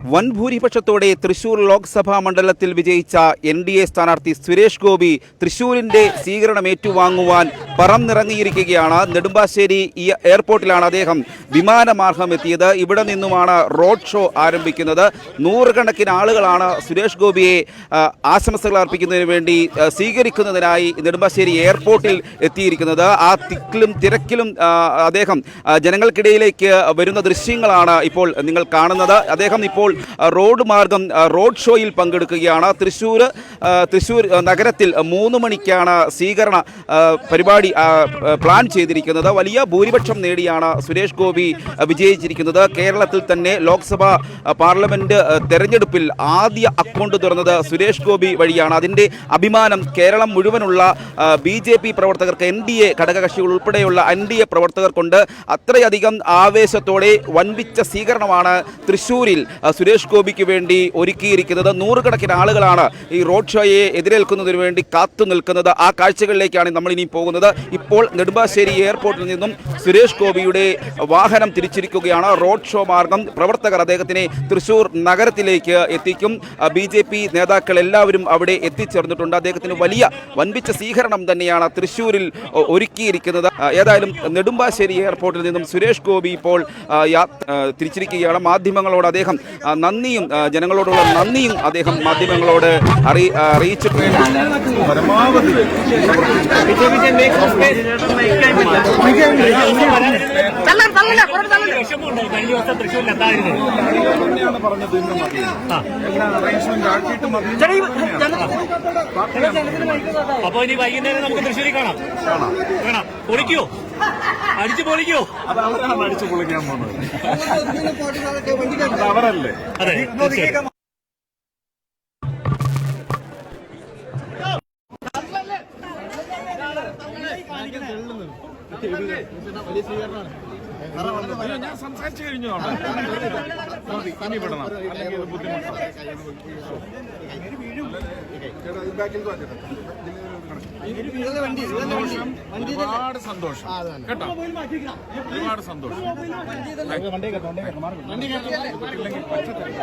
വൻ ഭൂരിപക്ഷത്തോടെ തൃശൂർ ലോക്സഭാ മണ്ഡലത്തിൽ വിജയിച്ച എൻ ഡി എ സ്ഥാനാർത്ഥി സുരേഷ് ഗോപി തൃശൂരിന്റെ സ്വീകരണം ഏറ്റുവാങ്ങുവാൻ പറന്നിറങ്ങിയിരിക്കുകയാണ്. നെടുമ്പാശ്ശേരി എയർപോർട്ടിലാണ് അദ്ദേഹം വിമാനമാർഗം എത്തിയത്. ഇവിടെ നിന്നുമാണ് റോഡ് ഷോ ആരംഭിക്കുന്നത്. നൂറുകണക്കിന് ആളുകളാണ് സുരേഷ് ഗോപിയെ ആശംസകൾ അർപ്പിക്കുന്നതിന് വേണ്ടി സ്വീകരിക്കുന്നതിനായി നെടുമ്പാശ്ശേരി എയർപോർട്ടിൽ എത്തിയിരിക്കുന്നത്. ആ തിക്കിലും തിരക്കിലും അദ്ദേഹം ജനങ്ങൾക്കിടയിലേക്ക് വരുന്ന ദൃശ്യങ്ങളാണ് ഇപ്പോൾ നിങ്ങൾ കാണുന്നത്. അദ്ദേഹം ഇപ്പോൾ റോഡ് മാർഗം റോഡ് ഷോയിൽ പങ്കെടുക്കുകയാണ്. തൃശ്ശൂർ തൃശ്ശൂർ നഗരത്തിൽ മൂന്ന് മണിക്കാണ് സ്വീകരണ പരിപാടി പ്ലാൻ ചെയ്തിരിക്കുന്നത്. വലിയ ഭൂരിപക്ഷം നേടിയാണ് സുരേഷ് ഗോപി വിജയിച്ചിരിക്കുന്നത്. കേരളത്തിൽ തന്നെ ലോക്സഭാ പാർലമെന്റ് തെരഞ്ഞെടുപ്പിൽ ആദ്യ അക്കൗണ്ട് തുറന്നത് സുരേഷ് ഗോപി വഴിയാണ്. അതിന്റെ അഭിമാനം കേരളം മുഴുവനുള്ള ബി ജെ പി പ്രവർത്തകർക്ക് എൻ ഡി എ ഘടകകക്ഷികൾ ഉൾപ്പെടെയുള്ള എൻ ഡി എ പ്രവർത്തകർക്കുണ്ട്. അത്രയധികം ആവേശത്തോടെ വൻപിച്ച സ്വീകരണമാണ് തൃശൂരിൽ സുരേഷ് ഗോപിക്ക് വേണ്ടി ഒരുക്കിയിരിക്കുന്നത്. നൂറുകണക്കിന് ആളുകളാണ് ഈ റോഡ് ഷോയെ എതിരേൽക്കുന്നതിന് വേണ്ടി കാത്തു നിൽക്കുന്നത്. ആ കാഴ്ചകളിലേക്കാണ് നമ്മൾ ഇനി പോകുന്നത്. ഇപ്പോൾ നെടുമ്പാശ്ശേരി എയർപോർട്ടിൽ നിന്നും സുരേഷ് ഗോപിയുടെ വാഹനം തിരിച്ചിരിക്കുകയാണ്. റോഡ് ഷോ മാർഗം പ്രവർത്തകർ അദ്ദേഹത്തിനെ തൃശൂർ നഗരത്തിലേക്ക് എത്തിക്കും. ബി ജെ പി നേതാക്കൾ എല്ലാവരും അവിടെ എത്തിച്ചേർന്നിട്ടുണ്ട്. അദ്ദേഹത്തിന് വലിയ വൻപിച്ച സ്വീകരണം തന്നെയാണ് തൃശൂരിൽ ഒരുക്കിയിരിക്കുന്നത്. ഏതായാലും നെടുമ്പാശ്ശേരി എയർപോർട്ടിൽ നിന്നും സുരേഷ് ഗോപി ഇപ്പോൾ തിരിച്ചിരിക്കുകയാണ്. മാധ്യമങ്ങളോട് അദ്ദേഹം നന്ദിയും ജനങ്ങളോടുള്ള നന്ദിയും അദ്ദേഹം മാധ്യമങ്ങളോട് അറിയിച്ചിട്ടുണ്ട്. കഴിഞ്ഞ ദിവസം തൃശ്ശൂരിൽ എന്തായിരുന്നു അപ്പൊ ഇനി വൈകുന്നേരം നമുക്ക് തൃശ്ശൂരിൽ കാണാം കാണാം പൊളിക്കോ അടിച്ചു പൊളിക്കോ അടിച്ചു പൊളിക്കാൻ പോകുന്നത് അവരല്ലേ അതെ തീർച്ചയായും അയ്യോ, ഞാൻ സംസാരിച്ചു കഴിഞ്ഞു വിടണം അല്ലെങ്കിൽ ബുദ്ധിമുട്ടാണ് ഒരുപാട് സന്തോഷം കേട്ടോ. ഒരുപാട് സന്തോഷം ഇല്ലെങ്കിൽ പച്ചത്തറി